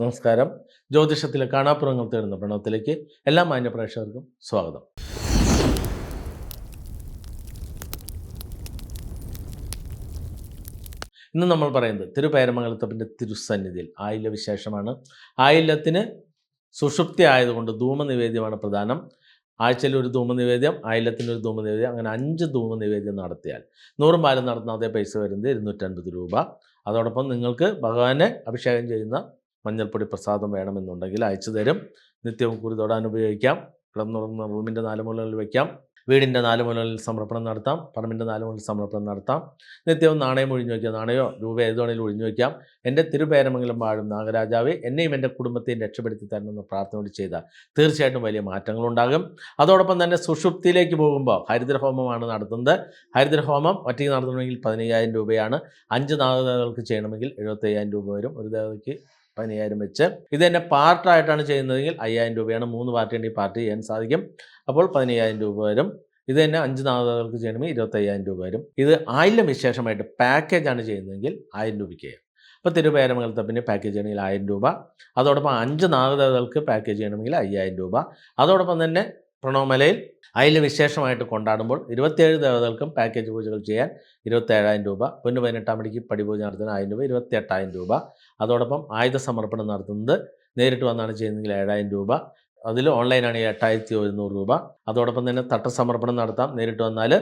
നമസ്കാരം. ജ്യോതിഷത്തിലെ കാണാപ്പുറങ്ങൾ തേടുന്ന പ്രണവത്തിലേക്ക് എല്ലാ മാന്യപ്രേക്ഷകർക്കും സ്വാഗതം. ഇന്ന് നമ്മൾ പറയുന്നത് തിരുപേരമംഗലത്തപ്പന്റെ തിരുസന്നിധിയിൽ ആയില്യ വിശേഷമാണ് ആയില്യത്തിന് സുഷുപ്തി ആയതുകൊണ്ട് ധൂമനിവേദ്യമാണ് പ്രധാനം. ആഴ്ചയിൽ ഒരു ധൂമനിവേദ്യം ആയിലത്തിന് ഒരു ധൂമനിവേദ്യം അങ്ങനെ അഞ്ച് ധൂമനിവേദ്യം നടത്തിയാൽ. നൂറും പാലും നടത്തുന്ന അതേ പൈസ വരുന്നത് ഇരുന്നൂറ്റൻപത് രൂപ. അതോടൊപ്പം നിങ്ങൾക്ക് ഭഗവാനെ അഭിഷേകം ചെയ്യുന്ന മഞ്ഞൾപ്പൊടി പ്രസാദം വേണമെന്നുണ്ടെങ്കിൽ അയച്ചു തരും. നിത്യവും കുറി തൊടാൻ ഉപയോഗിക്കാം. കിടന്നുറങ്ങുന്ന റൂമിന്റെ നാല് മൂലകളിൽ വയ്ക്കാം വീടിന്റെ നാല് മൂലകളിൽ സമർപ്പണം നടത്താം. പറമ്പിന്റെ നാല് മൂലയിൽ സമർപ്പണം നടത്താം. നിത്യവും നാണയം ഒഴിഞ്ഞു വയ്ക്കാം. നാണയോ രൂപ ഏതുവാണെങ്കിലും ഒഴിഞ്ഞു വയ്ക്കാം. എന്റെ തിരുപേരമംഗലം വാഴും നാഗരാജാവെ എന്നെയും എന്റെ കുടുംബത്തെയും രക്ഷപ്പെടുത്തി തരണമെന്ന് പ്രാർത്ഥനയോട് ചെയ്താൽ തീർച്ചയായിട്ടും വലിയ മാറ്റങ്ങളുണ്ടാകും. അതോടൊപ്പം തന്നെ സുഷുപ്തിയിലേക്ക് പോകുമ്പോൾ ഹരിദ്രഹോമമാണ് നടത്തുന്നത്. ഹരിദ്രഹോമം ഒറ്റയ്ക്ക് നടത്തണമെങ്കിൽ പതിനയ്യായിരം രൂപയാണ്. അഞ്ച് നാഗദേവതകൾക്ക് ചെയ്യണമെങ്കിൽ എഴുപത്തയ്യായിരം രൂപ വരും. ഒരു ദേവതയ്ക്ക് പതിനയ്യായിരം വെച്ച് ഇത് തന്നെ പാർട്ടായിട്ടാണ് ചെയ്യുന്നതെങ്കിൽ അയ്യായിരം രൂപയാണ് മൂന്ന് പാർട്ടി പാർട്ടി ചെയ്യാൻ സാധിക്കും. അപ്പോൾ പതിനയ്യായിരം രൂപ വരും. ഇത് തന്നെ അഞ്ച് നാളുകൾക്ക് ചെയ്യണമെങ്കിൽ ഇരുപത്തയ്യായിരം രൂപ വരും. ഇത് ആയിരം വിശേഷമായിട്ട് പാക്കേജാണ് ചെയ്യുന്നതെങ്കിൽ ആയിരം രൂപയ്ക്ക്. ചെയ്യാം അപ്പോൾ തിരുപേരമംഗലത്തപ്പിന് പാക്കേജ് ചെയ്യണമെങ്കിൽ ആയിരം രൂപ. അതോടൊപ്പം അഞ്ച് നാഗതകൾക്ക് പാക്കേജ് ചെയ്യണമെങ്കിൽ അയ്യായിരം രൂപ. അതോടൊപ്പം തന്നെ പ്രണവമലയിൽ അതിൽ വിശേഷമായിട്ട് കൊണ്ടാടുമ്പോൾ ഇരുപത്തിയേഴ് ദേവതകൾക്കും പാക്കേജ് പൂജകൾ ചെയ്യാൻ ഇരുപത്തേഴായിരം രൂപ പൊന്നു പതിനെട്ടാം മണിക്ക് പടിപൂജ നടത്തുന്ന ആയിരം രൂപ ഇരുപത്തി എട്ടായിരം രൂപ. അതോടൊപ്പം ആയുധ സമർപ്പണം നടത്തുന്നത് നേരിട്ട് വന്നാണ് ചെയ്യുന്നതെങ്കിൽ ഏഴായിരം രൂപ. അതിൽ ഓൺലൈനാണെങ്കിൽ എട്ടായിരത്തി ഒരുന്നൂറ് രൂപ. അതോടൊപ്പം തന്നെ തട്ട സമർപ്പണം നടത്താം. നേരിട്ട് വന്നാൽ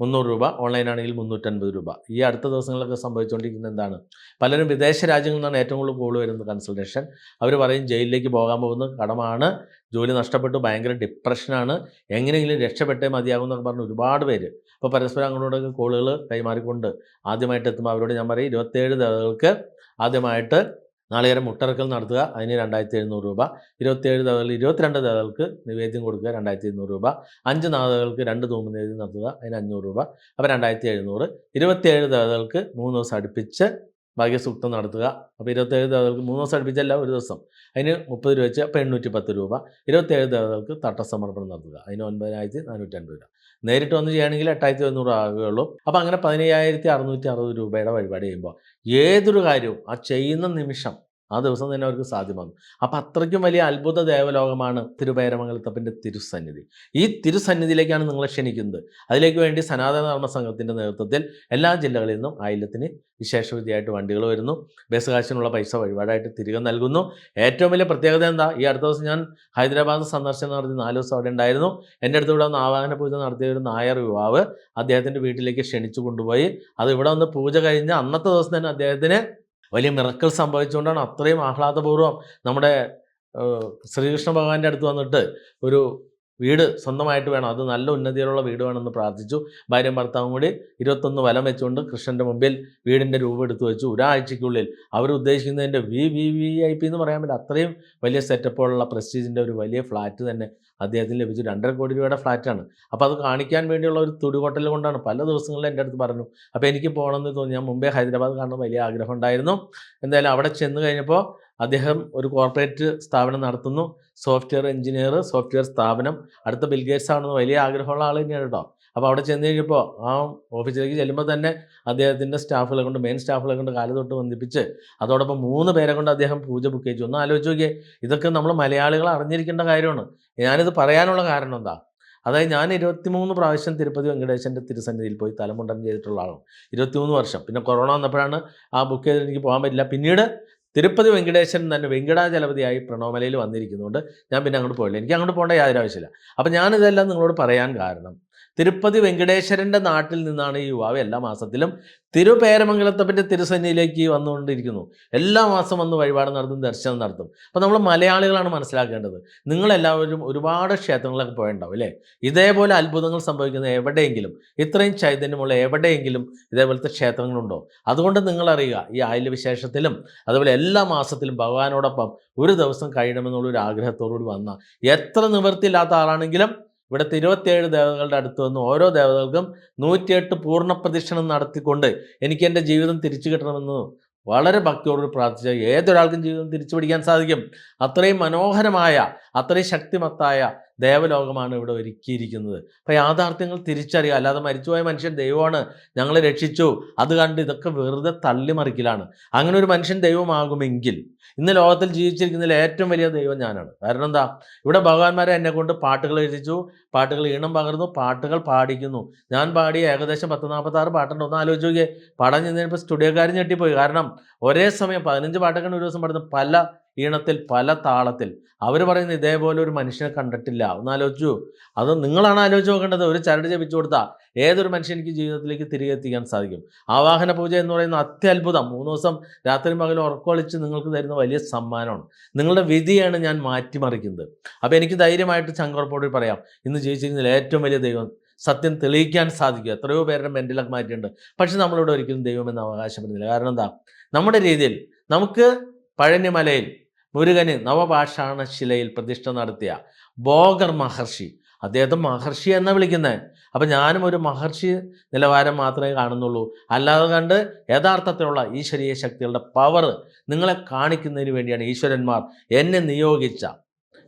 മുന്നൂറ് രൂപ ഓൺലൈനാണെങ്കിൽ മുന്നൂറ്റൻപത് രൂപ. ഈ അടുത്ത ദിവസങ്ങളിലൊക്കെ സംഭവിച്ചുകൊണ്ടിരിക്കുന്നത് എന്താണ്? പലരും വിദേശ രാജ്യങ്ങളിൽ നിന്നാണ് ഏറ്റവും കൂടുതൽ കോൾ വരുന്നത് കൺസൾട്ടേഷൻ അവർ പറയും ജയിലിലേക്ക് പോകാൻ പോകുന്ന കടമാണ് ജോലി നഷ്ടപ്പെട്ടു ഭയങ്കര ഡിപ്രഷനാണ് എങ്ങനെയെങ്കിലും രക്ഷപ്പെട്ടേ മതിയാകും എന്നൊക്കെ പറഞ്ഞ് ഒരുപാട് പേര്. അപ്പോൾ പരസ്പരം അങ്ങോട്ടൊക്കെ കോളുകൾ കൈമാറിക്കൊണ്ട് ആദ്യമായിട്ട് എത്തുമ്പോൾ അവരോട് ഞാൻ പറയും ഇരുപത്തേഴ് ദേവകൾക്ക് ആദ്യമായിട്ട് നാളികേരം മുട്ടറക്കൽ നടത്തുക. അതിന് രണ്ടായിരത്തി എഴുന്നൂറ് രൂപ. ഇരുപത്തിയേഴ് തവകൾ ഇരുപത്തിരണ്ട് തവകൾക്ക് നിവേദ്യം കൊടുക്കുക രണ്ടായിരത്തി ഇരുന്നൂറ് രൂപ. അഞ്ച് നാളുകൾക്ക് രണ്ട് തൂമ്പ് നിവേദ്യം നടത്തുക അതിന് അഞ്ഞൂറ് രൂപ. അപ്പോൾ രണ്ടായിരത്തി എഴുന്നൂറ് ഇരുപത്തിയേഴ് തവകൾക്ക് മൂന്ന് ദിവസം അടുപ്പിച്ച് ഭാഗ്യസൂക്തം നടത്തുക. അപ്പോൾ ഇരുപത്തേഴ് തവകൾക്ക് മൂന്ന് ദിവസം അടുപ്പിച്ചല്ല ഒരു ദിവസം. അതിന് മുപ്പത് രൂപ വെച്ച് അപ്പോൾ എണ്ണൂറ്റി പത്ത് രൂപ. ഇരുപത്തേഴ് തവകൾക്ക് തട്ടസമർപ്പണം നടത്തുക. അതിന് ഒൻപതിനായിരത്തി നാനൂറ്റി അൻപത് രൂപ. നേരിട്ട് വന്ന് ചെയ്യുകയാണെങ്കിൽ എട്ടായിരത്തി എഴുന്നൂറ് ആകുകയുള്ളൂ അപ്പോൾ അങ്ങനെ പതിനയ്യായിരത്തി അറുന്നൂറ്റി അറുപത് രൂപയുടെ വഴിപാട് ചെയ്യുമ്പോൾ ഏതൊരു കാര്യവും ആ ചെയ്യുന്ന നിമിഷം ആ ദിവസം തന്നെ അവർക്ക് സാധ്യമാകും. അപ്പം അത്രയ്ക്കും വലിയ അത്ഭുത ദേവലോകമാണ് തിരുപേരമംഗലത്തപ്പന്റെ തിരുസന്നിധി. ഈ തിരുസന്നിധിയിലേക്കാണ് നിങ്ങളെ ക്ഷണിക്കുന്നത്. അതിലേക്ക് വേണ്ടി സനാതന ധർമ്മ സംഘത്തിന്റെ നേതൃത്വത്തിൽ എല്ലാ ജില്ലകളിൽ നിന്നും ആയില്യത്തിന് വിശേഷവിധിയായിട്ട് വണ്ടികൾ വരുന്നു. ബസ് കാശിനുള്ള പൈസ വഴിപാടായിട്ട് തിരികെ നൽകുന്നു. ഏറ്റവും വലിയ പ്രത്യേകത എന്താ? ഈ അടുത്ത ദിവസം ഞാൻ ഹൈദരാബാദ് സന്ദർശനം നടത്തി നാല് ദിവസം അവിടെ ഉണ്ടായിരുന്നു. എന്റെ അടുത്ത് ഇവിടെ വന്ന് ആവാഹന പൂജ നടത്തിയ ഒരു നായർ യുവാവ് അദ്ദേഹത്തിന്റെ വീട്ടിലേക്ക് ക്ഷണിച്ചു കൊണ്ടുപോയി. അത് ഇവിടെ വന്ന് പൂജ കഴിഞ്ഞ് അന്നത്തെ ദിവസം തന്നെ അദ്ദേഹത്തിന് വലിയ മിറക്കൽ സംഭവിച്ചുകൊണ്ടാണ് അത്രയും ആഹ്ലാദപൂർവം നമ്മുടെ ശ്രീകൃഷ്ണ ഭഗവാന്റെ അടുത്ത് വന്നിട്ട് ഒരു വീട് സ്വന്തമായിട്ട് വേണം. അത് നല്ല ഉന്നതിയിലുള്ള വീട് വേണമെന്ന് പ്രാർത്ഥിച്ചു. ഭാര്യയും ഭർത്താവും കൂടി ഇരുപത്തൊന്ന് വലം വെച്ചുകൊണ്ട് കൃഷ്ണന്റെ മുമ്പിൽ വീടിന്റെ രൂപം എടുത്തു വെച്ചു. ഒരാഴ്ചയ്ക്കുള്ളിൽ അവർ ഉദ്ദേശിക്കുന്നതിന്റെ V V V I P എന്ന് പറയാൻ പറ്റില്ല. അത്രയും വലിയ സെറ്റപ്പുള്ള പ്രസ്റ്റീജിന്റെ ഒരു വലിയ ഫ്ലാറ്റ് തന്നെ അദ്ദേഹത്തിന് ലഭിച്ചു രണ്ടര കോടി രൂപയുടെ ഫ്ലാറ്റാണ് അപ്പോൾ അത് കാണിക്കാൻ വേണ്ടിയുള്ള ഒരു തുടികൊട്ടൽ കൊണ്ടാണ് പല ദിവസങ്ങളിൽ എന്റെ അടുത്ത് പറഞ്ഞു. അപ്പോൾ എനിക്ക് പോകണമെന്ന് തോന്നി. ഞാൻ മുമ്പേ ഹൈദരാബാദ് കാണണം വലിയ ആഗ്രഹം ഉണ്ടായിരുന്നു. എന്തായാലും അവിടെ ചെന്ന് കഴിഞ്ഞപ്പോൾ അദ്ദേഹം ഒരു കോർപ്പറേറ്റ് സ്ഥാപനം നടത്തുന്നു. സോഫ്റ്റ്വെയർ എഞ്ചിനീയർ സോഫ്റ്റ്വെയർ സ്ഥാപനം. അടുത്ത ബിൽഗേറ്റ്സ് ആണെന്ന് വലിയ ആഗ്രഹമുള്ള ആൾ തന്നെയാണ് കേട്ടോ. അപ്പോൾ അവിടെ ചെന്ന് കഴിഞ്ഞപ്പോൾ ആ ഓഫീസിലേക്ക് ചെല്ലുമ്പോൾ തന്നെ അദ്ദേഹത്തിന്റെ സ്റ്റാഫുകളെ കൊണ്ട് മെയിൻ സ്റ്റാഫുകളെ കൊണ്ട് കാൽ തൊട്ട് ബന്ധിപ്പിച്ച് അതോടൊപ്പം മൂന്ന് പേരെ കൊണ്ട് അദ്ദേഹം പൂജ ബുക്ക് ചെയ്തു ഒന്ന് ആലോചിച്ച് നോക്കിയേ ഇതൊക്കെ നമ്മൾ മലയാളികൾ അറിഞ്ഞിരിക്കേണ്ട കാര്യമാണ്. ഞാനിത് പറയാനുള്ള കാരണം എന്താ? അതായത് ഞാൻ ഇരുപത്തിമൂന്ന് പ്രാവശ്യം തിരുപ്പതി വെങ്കടേശന്റെ തിരുസന്നിധിയിൽ പോയി തലമുണ്ടനം ചെയ്തിട്ടുള്ള ആളാണ്. ഇരുപത്തിമൂന്ന് വർഷം. പിന്നെ കൊറോണ വന്നപ്പോഴാണ് ആ ബുക്ക് ചെയ്തിട്ട് എനിക്ക് പോകാൻ പറ്റില്ല. പിന്നീട് തിരുപ്പതി വെങ്കടേശൻ തന്നെ വെങ്കടാചലപതിയായി പ്രണോമലയിൽ വന്നിരിക്കുന്നതുകൊണ്ട് ഞാൻ പിന്നെ അങ്ങോട്ട് പോയില്ല. എനിക്ക് അങ്ങോട്ട് പോകേണ്ട യാതൊരു ആവശ്യമില്ല. അപ്പം ഞാനിതെല്ലാം നിങ്ങളോട് പറയാൻ കാരണം തിരുപ്പതി വെങ്കടേശ്വരന്റെ നാട്ടിൽ നിന്നാണ് ഈ യുവാവ് എല്ലാ മാസത്തിലും തിരുപേരമംഗലത്തപ്പന്റെ തിരുസന്നിയിലേക്ക് വന്നുകൊണ്ടിരിക്കുന്നു. എല്ലാ മാസം വന്ന് വഴിപാട് നടത്തും ദർശനം നടത്തും. അപ്പോൾ നമ്മൾ മലയാളികളാണ് മനസ്സിലാക്കേണ്ടത്. നിങ്ങളെല്ലാവരും ഒരുപാട് ക്ഷേത്രങ്ങളൊക്കെ പോയിട്ടുണ്ടാവും അല്ലേ? ഇതേപോലെ അത്ഭുതങ്ങൾ സംഭവിക്കുന്ന എവിടെയെങ്കിലും ഇത്രയും ചൈതന്യമുള്ള എവിടെയെങ്കിലും ഇതേപോലത്തെ ക്ഷേത്രങ്ങളുണ്ടോ? അതുകൊണ്ട് നിങ്ങളറിയുക ഈ ആയില്യ വിശേഷത്തിലും അതുപോലെ എല്ലാ മാസത്തിലും ഭഗവാനോടൊപ്പം ഒരു ദിവസം കഴിയണമെന്നുള്ളൊരു ആഗ്രഹത്തോടുകൂടി വന്ന എത്ര നിവൃത്തിയില്ലാത്ത ആളാണെങ്കിലും ഇവിടുത്തെ ഇരുപത്തിയേഴ് ദേവതകളുടെ അടുത്ത് വന്ന് ഓരോ ദേവതകൾക്കും നൂറ്റിയെട്ട് പൂർണ പ്രദക്ഷിണം നടത്തിക്കൊണ്ട് എനിക്ക് എന്റെ ജീവിതം തിരിച്ചു കിട്ടണമെന്ന് വളരെ ഭക്തിയോട് പ്രാർത്ഥിച്ച ഏതൊരാൾക്കും ജീവിതം തിരിച്ചു പിടിക്കാൻ സാധിക്കും. അത്രയും മനോഹരമായ അത്രയും ശക്തിമത്തായ ദേവലോകമാണ് ഇവിടെ ഒരുക്കിയിരിക്കുന്നത്. അപ്പം യാഥാർത്ഥ്യങ്ങൾ തിരിച്ചറിയുക. അല്ലാതെ മരിച്ചുപോയ മനുഷ്യൻ ദൈവമാണ്. ഞങ്ങളെ രക്ഷിച്ചു. അത് കണ്ട് ഇതൊക്കെ വെറുതെ തള്ളിമറിക്കലാണ്. അങ്ങനെ ഒരു മനുഷ്യൻ ദൈവമാകുമെങ്കിൽ ഇന്ന് ലോകത്തിൽ ജീവിച്ചിരിക്കുന്നതിൽ ഏറ്റവും വലിയ ദൈവം ഞാനാണ്. കാരണം എന്താ? ഇവിടെ ഭഗവാന്മാരെ എന്നെ കൊണ്ട് പാട്ടുകൾ എഴുതിച്ചു. പാട്ടുകൾ ഈണം പകർന്നു. പാട്ടുകൾ പാടിക്കുന്നു. ഞാൻ പാടിയ ഏകദേശം പത്ത് നാൽപ്പത്താറ് പാട്ടുണ്ട്. ഒന്ന് ആലോചിച്ച് നോക്കിയേ. പാടാൻ ചെന്നപ്പോൾ സ്റ്റുഡിയോക്കാരും ഞെട്ടിപ്പോയി. കാരണം ഒരേ സമയം പതിനഞ്ച് പാട്ടൊക്കെ ഒരു ദിവസം പാടുന്ന പല ഈണത്തിൽ പല താളത്തിൽ. അവർ പറയുന്നത് ഇതേപോലെ ഒരു മനുഷ്യനെ കണ്ടിട്ടില്ല. ഒന്ന് ആലോചിച്ചു. അത് നിങ്ങളാണ് ആലോചിച്ച് നോക്കേണ്ടത്. ഒരു ചരട് ജപിച്ചു കൊടുത്താൽ ഏതൊരു മനുഷ്യനിക്ക് ജീവിതത്തിലേക്ക് തിരികെ എത്തിക്കാൻ സാധിക്കും. ആവാഹന പൂജ എന്ന് പറയുന്ന അത്യത്ഭുതം. മൂന്ന് ദിവസം രാത്രി പകലും ഉറക്കൊളിച്ച് നിങ്ങൾക്ക് തരുന്ന വലിയ സമ്മാനമാണ്. നിങ്ങളുടെ വിധിയാണ് ഞാൻ മാറ്റിമറിക്കുന്നത്. അപ്പോൾ എനിക്ക് ധൈര്യമായിട്ട് ചങ്കറപ്പോട് പറയാം. ഇന്ന് ജീവിച്ചിരുന്നതിൽ ഏറ്റവും വലിയ ദൈവം സത്യം തെളിയിക്കാൻ സാധിക്കും. എത്രയോ പേരുടെ മെന്റലൊക്കെ മാറ്റിയിട്ടുണ്ട്. പക്ഷെ നമ്മളിവിടെ ഒരിക്കലും ദൈവമെന്ന് അവകാശപ്പെടുന്നില്ല. കാരണം എന്താ? നമ്മുടെ രീതിയിൽ നമുക്ക് പഴനിമലയിൽ മുരുകന് നവപാഷാണ ശിലയിൽ പ്രതിഷ്ഠ നടത്തിയ ബോഗർ മഹർഷി. അദ്ദേഹം മഹർഷി എന്ന വിളിക്കുന്നത് അപ്പം ഞാനും ഒരു മഹർഷി നിലവാരം മാത്രമേ കാണുന്നുള്ളൂ. അല്ലാതെ കണ്ട് യഥാർത്ഥത്തിലുള്ള ഈശ്വരീയ ശക്തികളുടെ പവർ നിങ്ങളെ കാണിക്കുന്നതിന് വേണ്ടിയാണ് ഈശ്വരന്മാർ എന്നെ നിയോഗിച്ച.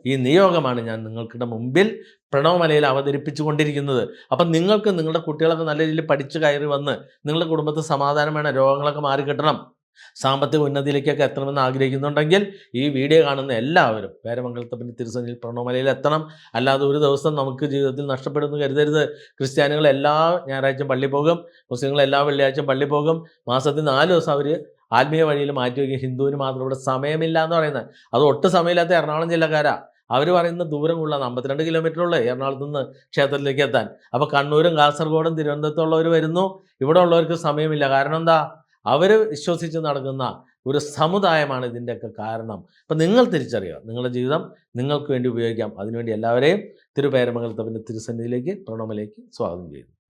ഈ നിയോഗമാണ് ഞാൻ നിങ്ങൾക്കിടെ മുമ്പിൽ പ്രണവമലയിൽ അവതരിപ്പിച്ചു കൊണ്ടിരിക്കുന്നത്. അപ്പം നിങ്ങൾക്ക് നിങ്ങളുടെ കുട്ടികളൊക്കെ നല്ല രീതിയിൽ പഠിച്ചു കയറി വന്ന് നിങ്ങളുടെ കുടുംബത്തിൽ സമാധാനം വേണം രോഗങ്ങളൊക്കെ മാറിക്കിട്ടണം. സാമ്പത്തിക ഉന്നതിയിലേക്കൊക്കെ എത്തണമെന്ന് ആഗ്രഹിക്കുന്നുണ്ടെങ്കിൽ ഈ വീഡിയോ കാണുന്ന എല്ലാവരും പേരമംഗലത്തപ്പന്റെ തിരുസന്നിൽ പ്രണവമലയിൽ എത്തണം. അല്ലാതെ ഒരു ദിവസം നമുക്ക് ജീവിതത്തിൽ നഷ്ടപ്പെടുമെന്ന് കരുതരുത്. ക്രിസ്ത്യാനികൾ എല്ലാ ഞായറാഴ്ചയും പള്ളി പോകും. മുസ്ലിങ്ങൾ എല്ലാ വെള്ളിയാഴ്ചയും പള്ളി പോകും. മാസത്തിൽ നാല് ദിവസം അവർ ആത്മീയ വഴിയിൽ മാറ്റി വയ്ക്കും. ഹിന്ദുവിന് മാത്രം ഇവിടെ സമയമില്ല എന്ന് പറയുന്നത്. അത് ഒട്ടും സമയമില്ലാത്ത എറണാകുളം ജില്ലക്കാരാ. അവർ പറയുന്ന ദൂരം കൂടുതലാണ് അമ്പത്തിരണ്ട് കിലോമീറ്റർ ഉള്ളൂ എറണാകുളത്ത് നിന്ന് ക്ഷേത്രത്തിലേക്ക് എത്താൻ. അപ്പോൾ കണ്ണൂരും കാസർഗോഡും തിരുവനന്തപുരത്തുള്ളവർ വരുന്നു. ഇവിടെ ഉള്ളവർക്ക് സമയമില്ല. കാരണം എന്താ? അവർ വിശ്വസിച്ച് നടക്കുന്ന ഒരു സമുദായമാണ് ഇതിന്റെയൊക്കെ കാരണം. അപ്പം നിങ്ങൾ തിരിച്ചറിയുക. നിങ്ങളുടെ ജീവിതം നിങ്ങൾക്ക് വേണ്ടി ഉപയോഗിക്കാം. അതിനുവേണ്ടി എല്ലാവരെയും തിരുപേരമംഗലത്തപ്പന്റെ തിരുസന്നിധിയിലേക്ക് പ്രണോമിലേക്ക് സ്വാഗതം ചെയ്യുന്നു.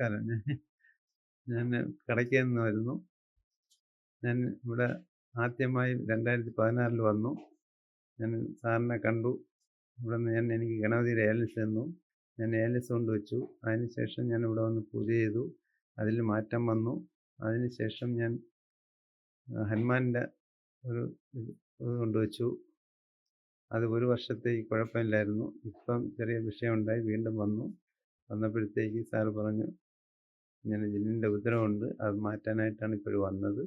നമസ്കാരം ഞാൻ ഞാൻ കടയ്ക്ക് നിന്ന് വരുന്നു ഞാൻ ഇവിടെ ആദ്യമായി രണ്ടായിരത്തി പതിനാറിൽ വന്നു. ഞാൻ സാറിനെ കണ്ടു. ഇവിടെ നിന്ന് ഞാൻ എനിക്ക് ഗണപതിയുടെ ഏലസ് തന്നു. ഞാൻ ഏലസ് കൊണ്ട് വെച്ചു അതിനുശേഷം ഞാൻ ഇവിടെ വന്ന് പൂജ ചെയ്തു. അതിൽ മാറ്റം വന്നു. അതിനുശേഷം ഞാൻ ഹനുമാന്റെ ഒരു ഇത് കൊണ്ടുവച്ചു. അത് ഒരു വർഷത്തേക്ക് കുഴപ്പമില്ലായിരുന്നു. ഇപ്പം ചെറിയ വിഷയമുണ്ടായി. വീണ്ടും വന്നു. വന്നപ്പോഴത്തേക്ക് സാറ് പറഞ്ഞു ഇങ്ങനെ ജിന്നിന്റെ ഉപദ്രവമുണ്ട്. അത് മാറ്റാനായിട്ടാണ് ഇപ്പോഴും വന്നത്.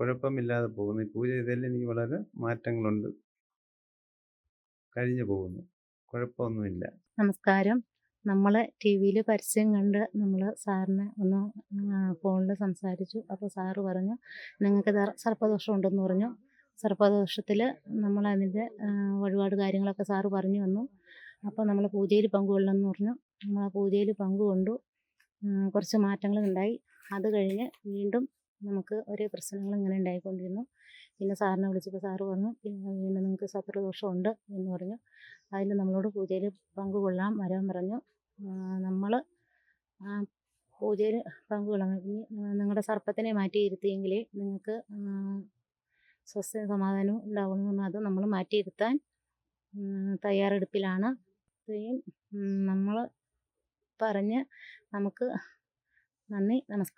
കുഴപ്പമില്ലാതെ പോകുന്നു. ഈ പൂജ ചെയ്തതിൽ എനിക്ക് വളരെ മാറ്റങ്ങളുണ്ട്. കഴിഞ്ഞു പോകുന്നു. കുഴപ്പമൊന്നുമില്ല. നമസ്കാരം. നമ്മൾ ടി വിയിൽ പരസ്യം കണ്ട് നമ്മൾ സാറിനെ ഒന്ന് ഫോണിൽ സംസാരിച്ചു. അപ്പോൾ സാറ് പറഞ്ഞു നിങ്ങൾക്ക് സർപ്പദോഷം ഉണ്ടെന്ന് പറഞ്ഞു. സർപ്പദോഷത്തിൽ നമ്മൾ അതിന്റെ ഒരുപാട് കാര്യങ്ങളൊക്കെ സാറ് പറഞ്ഞു വന്നു. അപ്പോൾ നമ്മൾ പൂജയിൽ പങ്കുകൊള്ളണമെന്ന് പറഞ്ഞു. നമ്മൾ ആ പൂജയിൽ പങ്കുകൊണ്ടു. കുറച്ച് മാറ്റങ്ങൾ ഉണ്ടായി അത് കഴിഞ്ഞ് വീണ്ടും നമുക്ക് ഒരേ പ്രശ്നങ്ങൾ ഇങ്ങനെ ഉണ്ടായിക്കൊണ്ടിരുന്നു. പിന്നെ സാറിനെ വിളിച്ചപ്പോൾ സാറ് പറഞ്ഞു പിന്നെ നിങ്ങൾക്ക് ശത്രുദോഷമുണ്ട് എന്ന് പറഞ്ഞു. അതിൽ നമ്മളോട് പൂജയിൽ പങ്കുകൊള്ളാം വരാൻ പറഞ്ഞു. നമ്മൾ പൂജയിൽ പങ്കുകൊള്ളാം. നിങ്ങളുടെ സർപ്പത്തിനെ മാറ്റിയിരുത്തിയെങ്കിലേ നിങ്ങൾക്ക് സ്വസ്ഥ സമാധാനവും ഉണ്ടാവുള്ളൂ എന്ന് അത് നമ്മൾ മാറ്റിയിരുത്താൻ തയ്യാറെടുപ്പിലാണ്. ഇത്രയും നമ്മൾ പറഞ്ഞ് നമുക്ക് നന്ദി നമസ്കാരം.